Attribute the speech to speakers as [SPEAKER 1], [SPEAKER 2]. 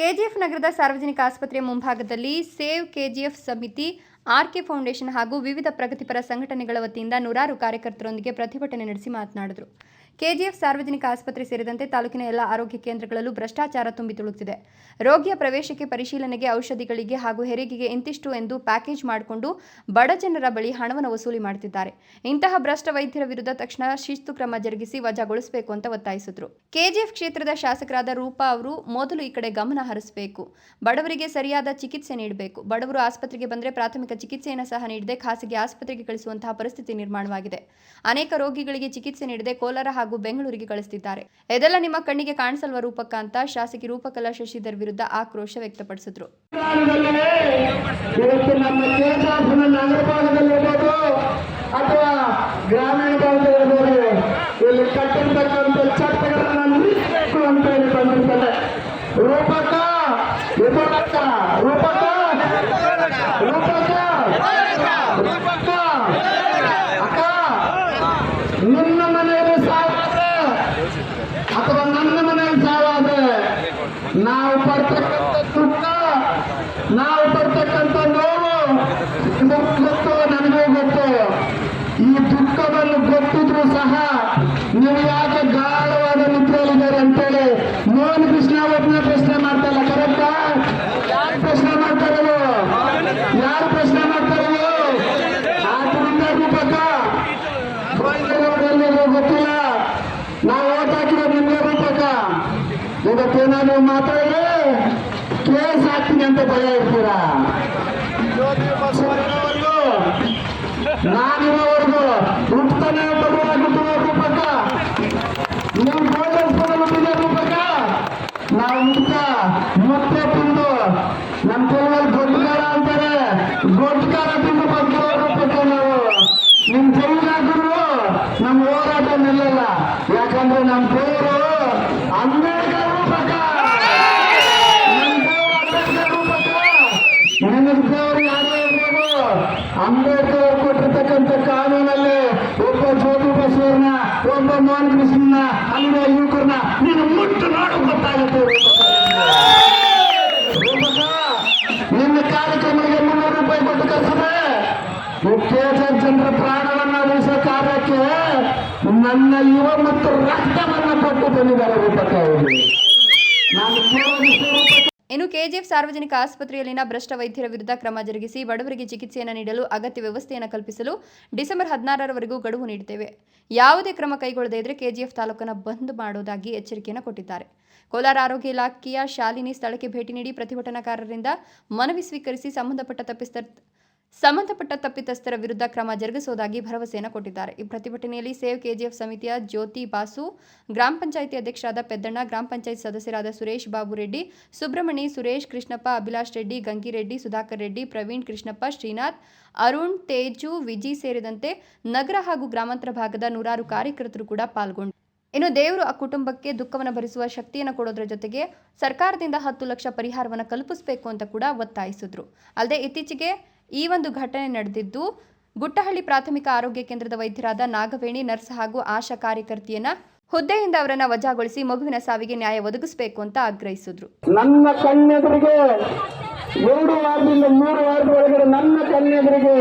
[SPEAKER 1] KGF ನಗರದ ಸಾರ್ವಜನಿಕ ಆಸ್ಪತ್ರೆಯ ಮುಂಭಾಗದಲ್ಲಿ ಸೇವ್ ಕೆಜಿಎಫ್ ಸಮಿತಿ, ಆರ್ಕೆ ಫೌಂಡೇಶನ್ ಹಾಗೂ ವಿವಿಧ ಪ್ರಗತಿಪರ ಸಂಘಟನೆಗಳ ವತಿಯಿಂದ ನೂರಾರು ಕಾರ್ಯಕರ್ತರೊಂದಿಗೆ ಪ್ರತಿಭಟನೆ ನಡೆಸಿ ಮಾತನಾಡಿದರು. ಕೆಜಿಎಫ್ ಸಾರ್ವಜನಿಕ ಆಸ್ಪತ್ರೆ ಸೇರಿದಂತೆ ತಾಲೂಕಿನ ಎಲ್ಲ ಆರೋಗ್ಯ ಕೇಂದ್ರಗಳಲ್ಲೂ ಭ್ರಷ್ಟಾಚಾರ ತುಂಬಿ ತುಳುಕ್ತಿದೆ. ರೋಗಿಯ ಪ್ರವೇಶಕ್ಕೆ ಪರಿಶೀಲನೆಗೆ ಔಷಧಿಗಳಿಗೆ ಹಾಗೂ ಹೆರಿಗೆಗೆ ಇಂತಿಷ್ಟು ಎಂದು ಪ್ಯಾಕೇಜ್ ಮಾಡಿಕೊಂಡು ಬಡ ಜನರ ಬಳಿ ಹಣವನ್ನು ವಸೂಲಿ ಮಾಡುತ್ತಿದ್ದಾರೆ ಇಂತಹ ಭ್ರಷ್ಟ ವೈದ್ಯರ ವಿರುದ್ಧ ತಕ್ಷಣ ಶಿಸ್ತು ಕ್ರಮ ಜರುಗಿಸಿ ವಜಾಗೊಳಿಸಬೇಕು ಅಂತ ಒತ್ತಾಯಿಸಿದ್ರು. ಕೆಜಿಎಫ್ ಕ್ಷೇತ್ರದ ಶಾಸಕರಾದ ರೂಪಾ ಅವರು, ಮೊದಲು ಈ ಕಡೆ ಗಮನ ಹರಿಸಬೇಕು. ಬಡವರಿಗೆ ಸರಿಯಾದ ಚಿಕಿತ್ಸೆ ನೀಡಬೇಕು. ಬಡವರು ಆಸ್ಪತ್ರೆಗೆ ಬಂದರೆ ಪ್ರಾಥಮಿಕ ಚಿಕಿತ್ಸೆಯನ್ನು ಸಹ ನೀಡದೆ ಖಾಸಗಿ ಆಸ್ಪತ್ರೆಗೆ ಕಳಿಸುವಂತಹ ಪರಿಸ್ಥಿತಿ ನಿರ್ಮಾಣವಾಗಿದೆ. ಅನೇಕ ರೋಗಿಗಳಿಗೆ ಚಿಕಿತ್ಸೆ ನೀಡದೆ ಕೋಲಾರ ಹಾಗೂ ಬೆಂಗಳೂರಿಗೆ ಕಳಿಸುತ್ತಿದ್ದಾರೆ ಇದೆಲ್ಲ ನಿಮ್ಮ ಕಣ್ಣಿಗೆ ಕಾಣಿಸಲ್ವ ರೂಪಕ ಅಂತ ಶಾಸಕಿ ರೂಪಕಲಾ ಶಶಿಧರ್ ವಿರುದ್ಧ ಆಕ್ರೋಶ ವ್ಯಕ್ತಪಡಿಸಿದ್ರು.
[SPEAKER 2] ಅಥವಾ ರೂಪಕ ರೂಪಕ ರೂಪಕ ರೂಪಕ ರೂಪಕ ಅಕ್ಕ ನಿನ್ನ ಮನೆಯಲ್ಲಿ ಸಾವಾದ್ರೆ ಅಥವಾ ನನ್ನ ಮನೆಯಲ್ಲಿ ಸಾವಾದ್ರೆ ನಾವು ಪಡ್ತಕ್ಕಂಥ ದುಃಖ ನಾವು ಪಡ್ತಕ್ಕಂಥ ನೋವು ನಿಮಗೂ ಗೊತ್ತು ನನಗೂ ಗೊತ್ತು? ಈ ದುಃಖವನ್ನು ಗೊತ್ತಿದ್ರು ಸಹ ನೀವು ಯಾಕೆ ಗಾಢವಾದ ನಿದ್ರೆಯಲ್ಲಿದ್ದಾರೆ ಅಂತೇಳಿ ಮೋಹನ್ ಕೃಷ್ಣ ಒಬ್ಬನ ಪ್ರಶ್ನೆ ಮಾಡ್ತಾ ಇಲ್ಲ ಕರೆಕ್ಟಾ ಯಾರು ಪ್ರಶ್ನೆ ಮಾಡ್ತಾರೋ ಯಾರು ಪ್ರಶ್ನೆ ಮಾಡ್ತಾರೋ ಆದ್ರಿಂದ ರೂಪಕ? ಗೊತ್ತಿಲ್ಲ. ನಾವು ಓಟ್ ಹಾಕಿರೋದು ನಿಮ್ಗೆ ರೂಪಕ. ಇವತ್ತೇನಾದ್ರು ಮಾತಾಡಿದ್ರೆ ಕೇಸ್ ಹಾಕ್ತೀನಿ ಅಂತ ಭಯ ಇರ್ತೀರಾ ನಾನಿರೋವರೆಗೂ ಹುಟ್ಟತಾನೆ ಬರುವಾಗಿದ್ದು ರೂಪಕ. ನೀವು ಗೋಲ್ಡನ್ ಹುಟ್ಟಿದ ರೂಪಕ. ನಾವು ತಿಂದು ನಮ್ಮ ಕೆಲವಲ್ಲಿ ಗೊಡ್ಕಾರ ಅಂತಾರೆ. ಗೊಡ್ಕಾರ ತಿಂದು ಬಂದಿರೋ ರೂಪಕ ನಾವು. ನಿಮ್ಮ ಜೈಲಾದ್ರು ನಮ್ಮ ಹೋರಾಟ ನಿಲ್ಲಲ್ಲ ಯಾಕಂದ್ರೆ ನಮ್ಮ ದೇವರು ಅಂಬೇಡ್ಕರ್ ಕೊಟ್ಟಿರ್ತಕ್ಕಂಥ ಕಾನೂನಲ್ಲಿ ಒಬ್ಬ ಜ್ಯೋತಿ ಬಸವರನ್ನ ಒಬ್ಬ ಮೋಹನ್ ಕೃಷ್ಣನ, ಅಲ್ಲಿನ ಯುವಕರನ್ನ ನೀನು ಮುಟ್ಟು ನಾಡು ಗೊತ್ತಾಗುತ್ತೆ. ನಿನ್ನ ಕಾರ್ಯಕ್ರಮಕ್ಕೆ ಮುನ್ನೂರು ರೂಪಾಯಿ ಕೊಟ್ಟು ಕಳಿಸಿದ್ರೆ ಮುಖ್ಯೇಶ್ವರ ಜನರ ಪ್ರಾಣವನ್ನ ಉಳಿಸೋ ಕಾರ್ಯಕ್ಕೆ ನನ್ನ ಯುವ ಮತ್ತು ರಕ್ತವನ್ನ ಕೊಟ್ಟು ಬಂದಿದ್ದಾರೆ ರೂಪಕ್ಕೆ ನಾನು
[SPEAKER 1] ಇನ್ನು ಕೆಜಿಎಫ್ ಸಾರ್ವಜನಿಕ ಆಸ್ಪತ್ರೆಯಲ್ಲಿನ ಭ್ರಷ್ಟ ವೈದ್ಯರ ವಿರುದ್ಧ ಕ್ರಮ ಜರುಗಿಸಿ ಬಡವರಿಗೆ ಚಿಕಿತ್ಸೆಯನ್ನು ನೀಡಲು ಅಗತ್ಯ ವ್ಯವಸ್ಥೆಯನ್ನು ಕಲ್ಪಿಸಲು ಡಿಸೆಂಬರ್ ಹದಿನಾರರವರೆಗೂ ಗಡುವು ನೀಡುತ್ತೇವೆ. ಯಾವುದೇ ಕ್ರಮ ಕೈಗೊಳ್ಳದೇ ಇದ್ದರೆ ಕೆಜಿಎಫ್ ತಾಲೂಕನ್ನು ಬಂದ್ ಮಾಡೋದಾಗಿ ಎಚ್ಚರಿಕೆಯನ್ನು ಕೊಟ್ಟಿದ್ದಾರೆ. ಕೋಲಾರ ಆರೋಗ್ಯ ಇಲಾಖೆಯ ಶಾಲಿನಿ ಸ್ಥಳಕ್ಕೆ ಭೇಟಿ ನೀಡಿ ಪ್ರತಿಭಟನಾಕಾರರಿಂದ ಮನವಿ ಸ್ವೀಕರಿಸಿ ಸಂಬಂಧಪಟ್ಟ ತಪ್ಪಿಸ್ತ ಸಂಬಂಧಪಟ್ಟ ತಪ್ಪಿತಸ್ಥರ ವಿರುದ್ಧ ಕ್ರಮ ಜರುಗಿಸುವುದಾಗಿ ಭರವಸೆಯನ್ನು ಕೊಟ್ಟಿದ್ದಾರೆ. ಈ ಪ್ರತಿಭಟನೆಯಲ್ಲಿ ಸೇವ್ ಕೆಜಿಎಫ್ ಸಮಿತಿಯ ಜ್ಯೋತಿ ಬಾಸು, ಗ್ರಾಮ ಪಂಚಾಯಿತಿ ಅಧ್ಯಕ್ಷರಾದ ಪೆದ್ದಣ್ಣ, ಗ್ರಾಮ ಪಂಚಾಯತ್ ಸದಸ್ಯರಾದ ಸುರೇಶ್ ಬಾಬು ರೆಡ್ಡಿ ಸುಬ್ರಹ್ಮಣಿ ಸುರೇಶ್, ಕೃಷ್ಣಪ್ಪ, ಅಭಿಲಾಷ್ ರೆಡ್ಡಿ, ಗಂಗಿರೆಡ್ಡಿ, ಸುಧಾಕರ್ ರೆಡ್ಡಿ, ಪ್ರವೀಣ್ ಕೃಷ್ಣಪ್ಪ, ಶ್ರೀನಾಥ್, ಅರುಣ್, ತೇಜು, ವಿಜಿ ಸೇರಿದಂತೆ ನಗರ ಹಾಗೂ ಗ್ರಾಮಾಂತರ ಭಾಗದ ನೂರಾರು ಕಾರ್ಯಕರ್ತರು ಕೂಡ ಪಾಲ್ಗೊಂಡು, ಇನ್ನು ದೇವರು ಆ ಕುಟುಂಬಕ್ಕೆ ದುಃಖವನ್ನು ಭರಿಸುವ ಶಕ್ತಿಯನ್ನು ಕೊಡೋದ್ರ ಜೊತೆಗೆ ಸರ್ಕಾರದಿಂದ ಹತ್ತು ಲಕ್ಷ ಪರಿಹಾರವನ್ನು ಕಲ್ಪಿಸಬೇಕು ಅಂತ ಕೂಡ ಒತ್ತಾಯಿಸಿದ್ರು. ಅಲ್ಲದೆ ಇತ್ತೀಚೆಗೆ ಈ ಒಂದು ಘಟನೆ ನಡೆದಿದ್ದು ಗುಟ್ಟಹಳ್ಳಿ ಪ್ರಾಥಮಿಕ ಆರೋಗ್ಯ ಕೇಂದ್ರದ ವೈದ್ಯರಾದ ನಾಗವೇಣಿ, ನರ್ಸ್ ಹಾಗೂ ಆಶಾ ಕಾರ್ಯಕರ್ತೆಯನ್ನ ಹುದ್ದೆಯಿಂದ ಅವರನ್ನ ವಜಾಗೊಳಿಸಿ ಮಗುವಿನ ಸಾವಿಗೆ ನ್ಯಾಯ ಒದಗಿಸಬೇಕು ಅಂತ ಆಗ್ರಹಿಸಿದ್ರು.
[SPEAKER 2] ನನ್ನ ಕಣ್ಣೆದುರಿಗೆ ಎರಡು ವಾರದಿಂದ ಮೂರು ವಾರದ ಒಳಗಡೆ ನನ್ನ ಕಣ್ಣೆದುರಿಗೆ